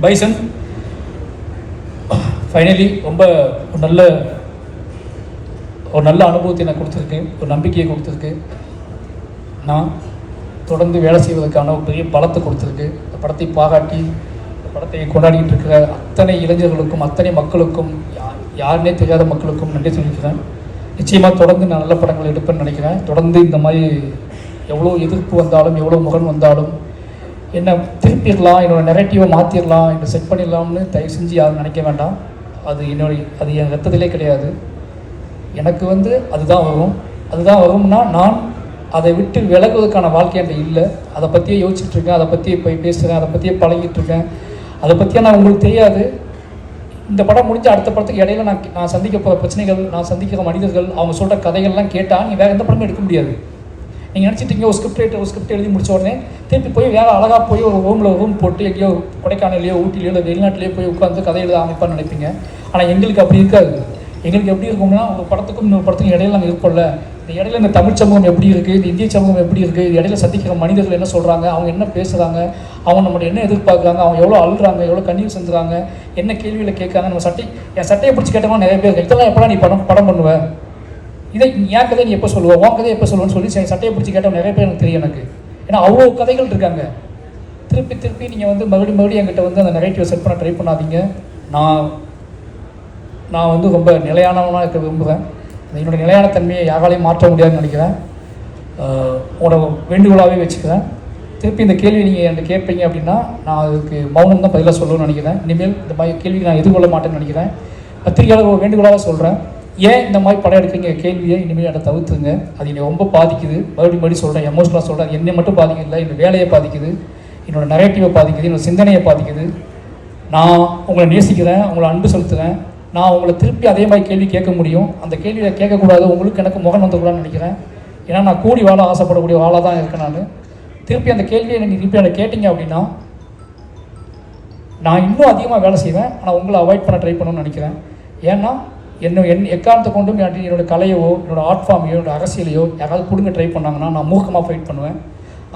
Bison. Finally ரொம்ப ஒரு நல்ல ஒரு நல்ல அனுபவத்தை எனக்கு கொடுத்துருக்கு ஒரு நம்பிக்கையை கொடுத்துருக்கு நான் தொடர்ந்து வேலை செய்வதற்கான ஒரு பெரிய பலத்தை கொடுத்துருக்கு இந்த படத்தை பாராட்டி இந்த படத்தை கொண்டாடிட்டு இருக்கிற அத்தனை இளைஞர்களுக்கும் அத்தனை மக்களுக்கும் யா- யாருனே தெரியாத மக்களுக்கும் நன்றி சொல்லிக்கிறேன். நிச்சயமாக தொடர்ந்து நான் நல்ல படங்கள் எடுப்பேன்னு நினைக்கிறேன். தொடர்ந்து இந்த மாதிரி எவ்வளோ எதிர்ப்பு வந்தாலும் எவ்வளோ முரண் வந்தாலும் என்ன திருப்பிடலாம் என்னோடய நெரட்டிவை மாற்றிடலாம் என்னை செட் பண்ணிடலாம்னு தயவு செஞ்சு யாரும் நினைக்க வேண்டாம். அது என்னுடைய அது என் ரத்தத்திலே கிடையாது. எனக்கு வந்து அதுதான் வரும். அதுதான் வரும்னா நான் அதை விட்டு விலகுவதற்கான வாழ்க்கை என்கிட்ட இல்லை. அதை பற்றியே யோசிச்சுட்ருக்கேன் அதை பற்றியே போய் பேசுகிறேன் அதை பற்றியே பழகிட்டு இருக்கேன். அதை பற்றியே நான் உங்களுக்கு தெரியாது. இந்த படம் முடிஞ்ச அடுத்த படத்துக்கு இடையில நான் நான் சந்திக்க போகிற பிரச்சனைகள் நான் சந்திக்கிற மனிதர்கள் அவங்க சொல்கிற கதைகள்லாம் கேட்டால் நீ வேறு எந்த படமும் எடுக்க முடியாது. நீங்கள் நினச்சிட்டீங்க ஒரு ஸ்கிரிப்ட் ரைட்டர் ஒரு ஸ்கிரிப்ட் எழுதி முடிச்ச உடனே திருப்பி போய் வேறு அழகாக போய் ஒரு ரூமில் ரூம் போட்டு எங்கேயோ கொடைக்கானலையோ ஊட்டிலையோ இல்லை வெளிநாட்டிலேயோ போய் உட்காந்து கதை எழுத அமைப்பான்னு நினைப்பீங்க. ஆனால் எங்களுக்கு அப்படி இருக்காது. எங்களுக்கு எப்படி இருக்கும்னா ஒரு படத்துக்கும் இன்னொரு படத்துக்கும் இடையில நாங்கள் இருக்கோம்ல. இந்த இடையில இந்த தமிழ் சமூகம் எப்படி இருக்குது இந்த இந்திய சமூகம் எப்படி இருக்குது இது இடையில சந்திக்கிற மனிதர்கள் என்ன சொல்கிறாங்க அவங்க என்ன பேசுகிறாங்க அவங்க நம்மளை என்ன எதிர்பார்க்குறாங்க அவங்க எவ்வளோ அழுறாங்க எவ்வளோ கண்ணீர் செஞ்சுறாங்க என்ன கேள்வியில் கேட்குறாங்க நம்ம சட்டை என் சட்டையை பிடிச்சி கேட்டவங்க நிறைய பேர் இதெல்லாம் எப்படா நீ படம் படம் பண்ணுவேன் இதை என் கதை நீ எப்போ சொல்லுவோம் உன் கதை எப்போ சொல்லுவேன்னு சொல்லி சட்டையை பிடிச்சி கேட்டவங்க நிறைய பேர் எனக்கு தெரியும் எனக்கு. ஏன்னா அவ்வளோ கதைகள் இருக்காங்க. திருப்பி திருப்பி நீங்கள் வந்து மறுபடியும் மறுபடியும் என்கிட்ட வந்து அந்த நெகட்டிவ் செட் பண்ண ட்ரை பண்ணாதீங்க. நான் நான் வந்து ரொம்ப நிலையானவனாக இருக்க விரும்புகிறேன் என்னோடய நிலையான தன்மையை யாராலையும் மாற்ற முடியாதுன்னு நினைக்கிறேன். உன்னோட வேண்டுகோளாகவே வச்சுக்கிறேன். திருப்பி இந்த கேள்வி நீங்கள் என்கிட்ட கேட்பீங்க அப்படின்னா நான் அதுக்கு மௌனம் தான் பதிலாக சொல்லணும்னு நினைக்கிறேன். இனிமேல் இந்த மாதிரி கேள்விக்கு நான் எதிர்கொள்ள மாட்டேன்னு நினைக்கிறேன். பத்திரிகையாளர் வேண்டுகோளாக சொல்கிறேன் ஏன் இந்த மாதிரி படம் எடுக்கிறீங்க? கேள்வியை இனிமேல் அதை தவிர்த்துங்க அது என்னை ரொம்ப பாதிக்குது. மறுபடியும் மறுபடியும் சொல்கிறேன் எமோஷனலாக சொல்கிறேன் என்னை மட்டும் பாதிக்கல என்னோட வேலையை பாதிக்குது. என்னோடய நரேட்டிவை பாதிக்குது. என்னோட சிந்தனையை பாதிக்குது. நான் உங்களை நேசிக்கிறேன். உங்களை அன்பு செலுத்துகிறேன் நான் உங்களை திருப்பி அதே மாதிரி கேள்வி கேட்க முடியும். அந்த கேள்வியை கேட்கக்கூடாது. உங்களுக்கு எனக்கு முகம் வந்தக்கூடாதுன்னு நினைக்கிறேன். ஏன்னா நான் கூடி வாழ ஆசைப்படக்கூடிய வாழாக தான் இருக்கேன் நான். திருப்பி அந்த கேள்வியை நீங்கள் திருப்பி அதை கேட்டிங்க அப்படின்னா நான் இன்னும் அதிகமாக வேலை செய்வேன். ஆனால் உங்களை அவாய்ட் பண்ண ட்ரை பண்ணணும்னு நினைக்கிறேன். ஏன்னா என்ன என் எக்காரணத்தை கொண்டும் என் என்னோட கலையவோ என்னோடய ஆர்ட் ஃபார்மையோ என்னோட அரசியலையோ யாராவது பிடுங்க ட்ரை பண்ணாங்கன்னா நான் மூர்க்கமாக ஃபைட் பண்ணுவேன்.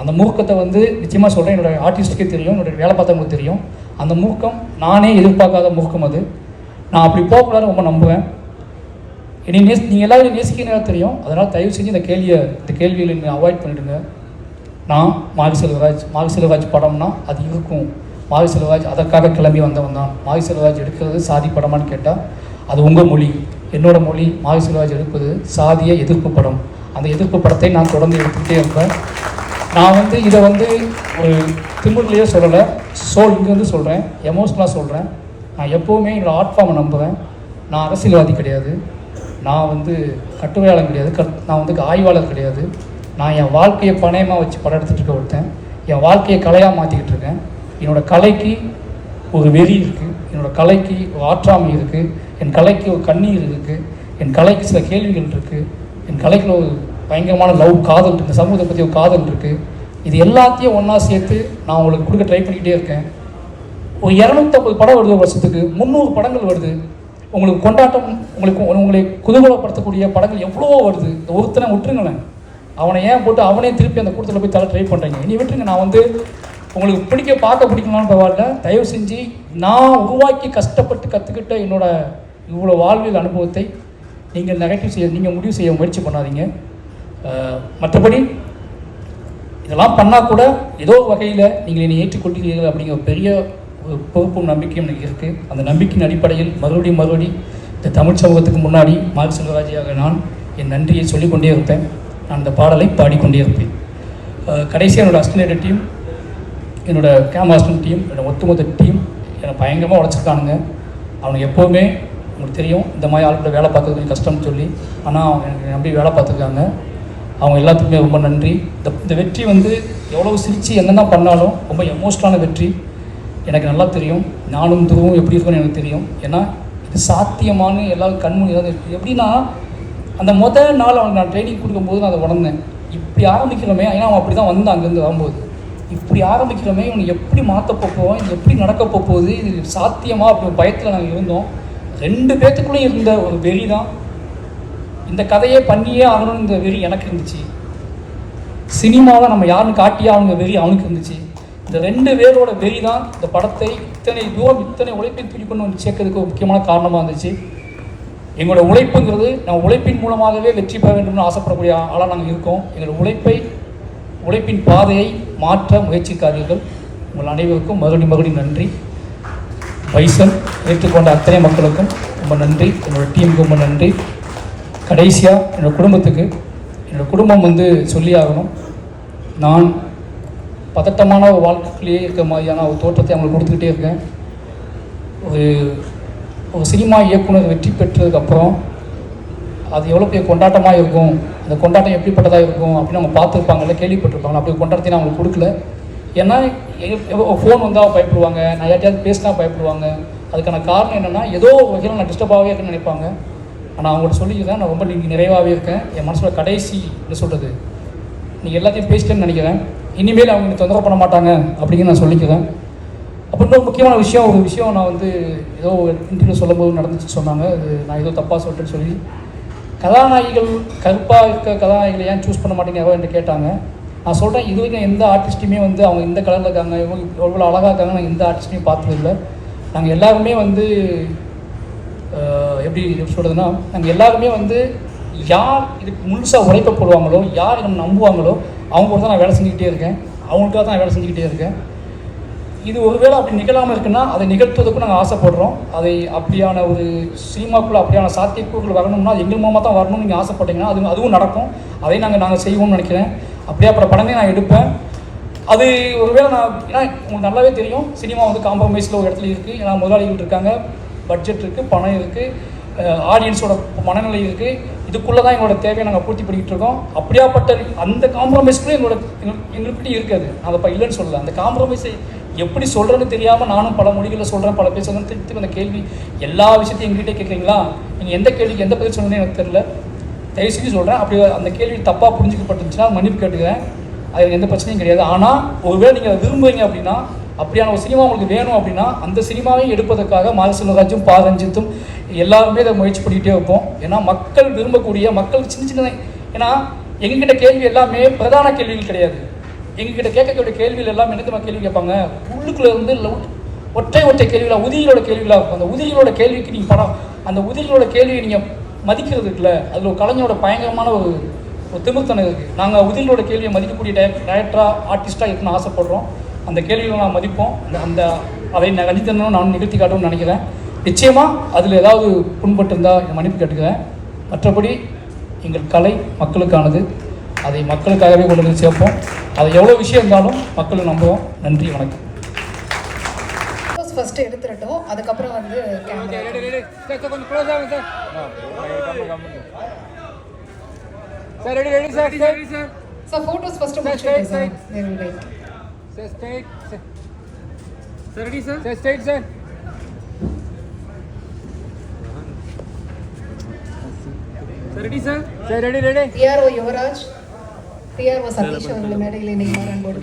அந்த மூர்க்கத்தை வந்து நிச்சயமாக சொல்கிறேன் என்னுடைய ஆர்டிஸ்ட்டுக்கே தெரியும் என்னுடைய வேலை பார்த்தவங்களுக்கு தெரியும். அந்த மூர்க்கம் நானே எதிர்பார்க்காத மூர்க்கம் அது. நான் அப்படி போகக்கூடாது ரொம்ப நம்புவேன். என்னை நேஸ் நீங்கள் எல்லாரும் நேசிக்கிறீங்க தெரியும். அதனால் தயவு செஞ்சு இந்த கேள்வியை இந்த கேள்வியில் நீங்கள் அவாய்ட் பண்ணிவிடுங்க நான் மாரி செல்வராஜ் மாரி செல்வராஜ் படம்னா அது இருக்கும். மாரி செல்வராஜ் அதற்காக கிளம்பி வந்தவன் தான். மாரி செல்வராஜ் எடுக்கிறது சாதி படமான்னு கேட்டால் அது உங்கள் மொழி. என்னோட மொழி மாவி செல்வராஜ் எடுப்பது சாதிய எதிர்ப்பு படம். அந்த எதிர்ப்பு படத்தை நான் தொடர்ந்து எடுத்துகிட்டே இருப்பேன். நான் வந்து இதை வந்து ஒரு திமுறையிலேயே சொல்லலை. சோல் இங்கேருந்து சொல்கிறேன் எமோஷ்னலாக சொல்கிறேன் நான் எப்போவுமே என்னோடய ஆர்ட் ஃபார்மை நம்புவேன். நான் அரசியல்வாதி கிடையாது. நான் வந்து கட்டுரையாளர் கிடையாது. கட் நான் வந்து ஆய்வாளர் கிடையாது. நான் என் வாழ்க்கையை பணயமாக வச்சு படம் எடுத்துகிட்டு இருக்க ஒருத்தன். என் வாழ்க்கையை கலையாக மாற்றிக்கிட்டு இருக்கேன். என்னோடய கலைக்கு ஒரு வெறி இருக்குது என்னோடய கலைக்கு ஒரு ஆற்றாமை இருக்குது என் கலைக்கு ஒரு கண்ணீர் இருக்குது என் கலைக்கு சில கேள்விகள் இருக்குது என் கலைக்குள்ள ஒரு பயங்கரமான லவ் காதல் இருக்குது இந்த சமூகத்தை பற்றி ஒரு காதல் இருக்குது இது எல்லாத்தையும் ஒன்றா சேர்த்து நான் உங்களுக்கு கொடுக்க ட்ரை பண்ணிக்கிட்டே இருக்கேன். ஒரு இரநூத்தம்பது படம் வருது வருஷத்துக்கு முந்நூறு படங்கள் வருது. உங்களுக்கு கொண்டாட்டம் உங்களுக்கு உங்களை குதூகலப்படுத்தக்கூடிய படங்கள் எவ்வளவோ வருது. இந்த ஒருத்தனை விட்டுருங்களேன். அவனை ஏன் போட்டு அவனே திருப்பி அந்த கூட்டத்தில் போய் தலை ட்ரை பண்ணுறீங்க இனி விட்டுருங்க நான் வந்து உங்களுக்கு பிடிக்க பார்க்க பிடிக்கலாம்னு பரவாயில்ல. தயவு செஞ்சு நான் உருவாக்கி கஷ்டப்பட்டு கற்றுக்கிட்ட என்னோட இவ்வளோ வாழ்வியல் அனுபவத்தை நீங்கள் நெகட்டிவ் செய்ய நீங்கள் முடிவு செய்ய முயற்சி பண்ணாதீங்க. மற்றபடி இதெல்லாம் பண்ணால் கூட ஏதோ வகையில் நீங்கள் என்னை ஏற்றுக்கொள்கிறீர்கள் அப்படிங்கிற ஒரு பெரிய ஒரு பொறுப்பும் நம்பிக்கையும் எனக்கு இருக்குது அந்த நம்பிக்கையின் அடிப்படையில் மறுபடியும் மறுபடி இந்த தமிழ் சமூகத்துக்கு முன்னாடி மால் செல்வராஜியாக நான் என் நன்றியை சொல்லிக்கொண்டே இருப்பேன். நான் அந்த பாடலை பாடிக்கொண்டே இருப்பேன். கடைசியாக என்னோடய அஸ்டினேட்டர் டீம் என்னோடய கேமராஸ்டன் டீம் என்னோட ஒத்துமொத்த டீம் என்னை பயங்கரமாக உழைச்சிருக்கானுங்க. அவனுக்கு எப்போவுமே உங்களுக்கு தெரியும் இந்த மாதிரி ஆளுக்கிட்ட வேலை பார்க்கறது கொஞ்சம் கஷ்டம்னு சொல்லி. ஆனால் அவங்க எனக்கு நம்பி வேலை பார்த்துருக்காங்க. அவங்க எல்லாத்துக்குமே ரொம்ப நன்றி. இந்த இந்த வெற்றி வந்து எவ்வளோ சிரித்து என்னென்ன பண்ணாலும் ரொம்ப எமோஷ்னலான வெற்றி. எனக்கு நல்லா தெரியும். நானும் துருவும் எப்படி இருக்கும்னு எனக்கு தெரியும். ஏன்னா இது சாத்தியமானு எல்லாரும் கண்மணி ஏதாவது இருக்குது எப்படின்னா அந்த முதல் நாள் அவனுக்கு நான் ட்ரைனிங் கொடுக்கும்போது நான் அதை உணர்ந்தேன். இப்படி ஆரம்பிக்கிறோமே ஏன்னா அவன் அப்படி தான் வந்தான் அங்கேருந்து வரும்போது. இப்படி ஆரம்பிக்கிறோமே இவனை எப்படி மாற்ற போவோம் இது எப்படி நடக்க போகுது? இது சாத்தியமாக அப்படி பயத்தில் நாங்கள் இருந்தோம். ரெண்டு பேத்துக்குள்ளேயும் இருந்த ஒரு வெறி தான். இந்த கதையே பண்ணியே ஆகணும்னு இந்த வெறி எனக்கு இருந்துச்சு. சினிமாவை நம்ம யாருன்னு காட்டியே அவங்க வெறி அவனுக்கு இருந்துச்சு. இந்த ரெண்டு பேரோட வெறி தான் இந்த படத்தை இத்தனை தூரம் இத்தனை உழைப்பை தூக்கி கொண்டு வந்து சேர்க்கறதுக்கு ஒரு முக்கியமான காரணமாக இருந்துச்சு. எங்களோட உழைப்புங்கிறது நான் உழைப்பின் மூலமாகவே வெற்றி பெற வேண்டும்னு ஆசைப்படக்கூடிய ஆளாக நாங்கள் இருக்கோம். எங்களோட உழைப்பை உழைப்பின் பாதையை மாற்ற முயற்சிக்காதீர்கள். உங்கள் அனைவருக்கும் மறுபடி மறுபடியும் நன்றி. வைசன் ஏற்றுக்கொண்ட அத்தனை மக்களுக்கும் ரொம்ப நன்றி. என்னோடய டீமுக்கு ரொம்ப நன்றி. கடைசியாக என்னோடய குடும்பத்துக்கு என்னோடய குடும்பம் வந்து சொல்லி ஆகணும். நான் பதட்டமான ஒரு வாழ்க்கையிலேயே இருக்க மாதிரியான ஒரு தோற்றத்தை அவங்களுக்கு கொடுத்துக்கிட்டே இருக்கேன். ஒரு ஒரு சினிமா இயக்குனர் வெற்றி பெற்றதுக்கப்புறம் அது எவ்வளோ பெரிய கொண்டாட்டமாக இருக்கும் அந்த கொண்டாட்டம் எப்படிப்பட்டதாக இருக்கும் அப்படின்னு அவங்க பார்த்துருப்பாங்கல்ல கேள்விப்பட்டிருப்பாங்க. அப்படி கொண்டாட்டத்தை நான் அவங்களுக்கு கொடுக்கல. ஏன்னா ஃபோன் வந்தால் பயப்படுவாங்க நான் யார்ட்டையாவது பேசினா பயப்படுவாங்க. அதுக்கான காரணம் என்னென்னா ஏதோ வகையில் நான் டிஸ்டர்பாகவே இருக்குன்னு நினைப்பாங்க. ஆனால் அவங்கள்ட்ட சொல்லிக்கிறேன் நான் ரொம்ப நீங்கள் நிறைவாகவே இருக்கேன். என் மனசோட கடைசி என்ன சொல்கிறது நீங்கள் எல்லாத்தையும் பேசிட்டேன்னு நினைக்கிறேன். இனிமேல் அவங்க தொந்தரவு பண்ண மாட்டாங்க அப்படின்னு நான் சொல்லிக்கிறேன். அப்புறம் இன்னொரு முக்கியமான விஷயம் ஒரு விஷயம் நான் வந்து ஏதோ இன்டர்வியூ சொல்லும்போது நடந்துச்சு சொன்னாங்க. அது நான் ஏதோ தப்பாக சொல்லிட்டேன்னு சொல்லி. கதாநாயகிகள் கருப்பாக இருக்க கதாநாயகிகளை ஏன் சூஸ் பண்ண மாட்டேங்கிறோம் என்று கேட்டாங்க. நான் சொல்கிறேன் இது வரைக்கும் எந்த ஆர்டிஸ்ட்டுமே வந்து அவங்க இந்த கலரில் இருக்காங்க இவங்க எவ்வளோ அழகாக இருக்காங்க நான் எந்த ஆர்டிஸ்ட்டையும் பார்த்ததில்லை. நாங்கள் எல்லாருமே வந்து எப்படி சொல்கிறதுனா நாங்கள் எல்லாருமே வந்து யார் இதுக்கு முழுசாக உழைக்கப்படுவாங்களோ யார் நம்ம நம்புவாங்களோ அவங்க கூட தான் நான் வேலை செஞ்சுக்கிட்டே இருக்கேன். அவங்களுக்காக தான் நான் வேலை செஞ்சுக்கிட்டே இருக்கேன். இது ஒருவேளை அப்படி நிகழாமல் இருக்குன்னா அதை நிகழ்த்துவதற்கும் நாங்கள் ஆசைப்படுறோம். அதை அப்படியான ஒரு சினிமாக்குள்ள அப்படியான சாத்தியக்கூறுகள் வரணும்னா அது எங்கள் மூலமாக தான் வரணும்னு நீங்கள் ஆசைப்பட்டீங்கன்னா அது அதுவும் நடக்கும். அதையும் நாங்கள் நாங்கள் செய்வோம்னு நினைக்கிறேன். அப்படியே அப்புறம் படமே நான் எடுப்பேன். அது ஒருவேளை நான் ஏன்னா உங்களுக்கு நல்லாவே தெரியும் சினிமா வந்து காம்ப்ரமைஸில் ஒரு இடத்துல இருக்குது ஏன்னா முதலாளிகள் இருக்காங்க பட்ஜெட் இருக்குது பணம் இருக்குது ஆடியன்ஸோட மனநிலை இருக்குது இதுக்குள்ளே தான் எங்களோட தேவையை நாங்கள் பூர்த்தி பண்ணிக்கிட்டு இருக்கோம். அப்படியாப்பட்ட அந்த காம்ப்ரமைஸ்க்குள்ளே எங்களோட எங்கள் இருக்காது. நான் அதை இல்லைன்னு சொல்லலை. அந்த காம்ப்ரமைஸை எப்படி சொல்கிறேன்னு தெரியாமல் நானும் பல மொழிகளில் சொல்கிறேன் பல பேர் சொல்கிறேன் திருப்பி அந்த கேள்வி எல்லா விஷயத்தையும் எங்ககிட்ட கேட்குறீங்களா? நீங்கள் எந்த கேள்விக்கு எந்த பதில் சொல்லணும்னு எனக்கு தெரியல. தயவு செஞ்சு சொல்கிறேன் அப்படி அந்த கேள்வி தப்பாக புரிஞ்சுக்கப்பட்டுச்சுன்னா மன்னிப்பு கேட்டுக்கிறேன். அது எந்த பிரச்சனையும் கிடையாது. ஆனால் ஒருவேளை நீங்கள் அதை விரும்புறீங்க அப்படின்னா அப்படியான ஒரு சினிமா உங்களுக்கு வேணும் அப்படின்னா அந்த சினிமாவையும் எடுப்பதற்காக மாரி பாரஞ்சித்தும் எல்லாருமே இதை முயற்சி பண்ணிக்கிட்டே இருப்போம். ஏன்னா மக்கள் விரும்பக்கூடிய மக்கள் சின்ன சின்ன ஏன்னா எங்ககிட்ட கேள்வி எல்லாமே பிரதான கேள்விகள் கிடையாது. எங்ககிட்ட கேட்கக்கூடிய கேள்விகள் எல்லாம் என்ன கேள்வி கேட்பாங்க? உள்ளுக்குள்ளே இருந்து ஒற்றை ஒற்றை கேள்விகளாக உதிரிகளோட கேள்விகளாக இருக்கும். அந்த உதிரிகளோட கேள்விக்கு நீங்கள் படம் அந்த உதிரிகளோட கேள்வியை நீங்கள் மதிக்கிறது இருக்குல்ல அதில் ஒரு கலைஞரோட பயங்கரமான ஒரு ஒரு திமிர்த்தனம் இருக்குது நாங்கள் உதிரிகளோட கேள்வியை மதிக்கக்கூடிய டய டேரக்டராக ஆர்டிஸ்ட்டாக இருக்கணும் ஆசைப்படுறோம். அந்த கேள்விகளை நான் மதிப்போம். அந்த அந்த அதை நான் கணித்தனும் நான் நிகழ்த்தி காட்டணும்னு நினைக்கிறேன். நிச்சயமாக அதில் ஏதாவது புண்பட்டு இருந்தால் மன்னிப்பு கேட்டுக்கிறேன். மற்றபடி எங்கள் கலை மக்களுக்கானது. அதை மக்களுக்காகவே கொண்டு வந்து சேர்ப்போம். அது எவ்வளோ விஷயம் இருந்தாலும் மக்கள் நம்புவோம். நன்றி வணக்கம். ஃபோட்டோஸ் ஃபர்ஸ்ட் எடுத்துடட்டும் அதுக்கப்புறம் வந்து sir ready ready sir ready sir sir photos first Sir, முடிச்சுட்டு straight, sir will wait. Sir straight sir sir ready sir sir straight sir sir ready sir sir ready ready PRO Yuvaraj PRO Satish அவர்களை மேடையில் நீங்கள் அன்போடு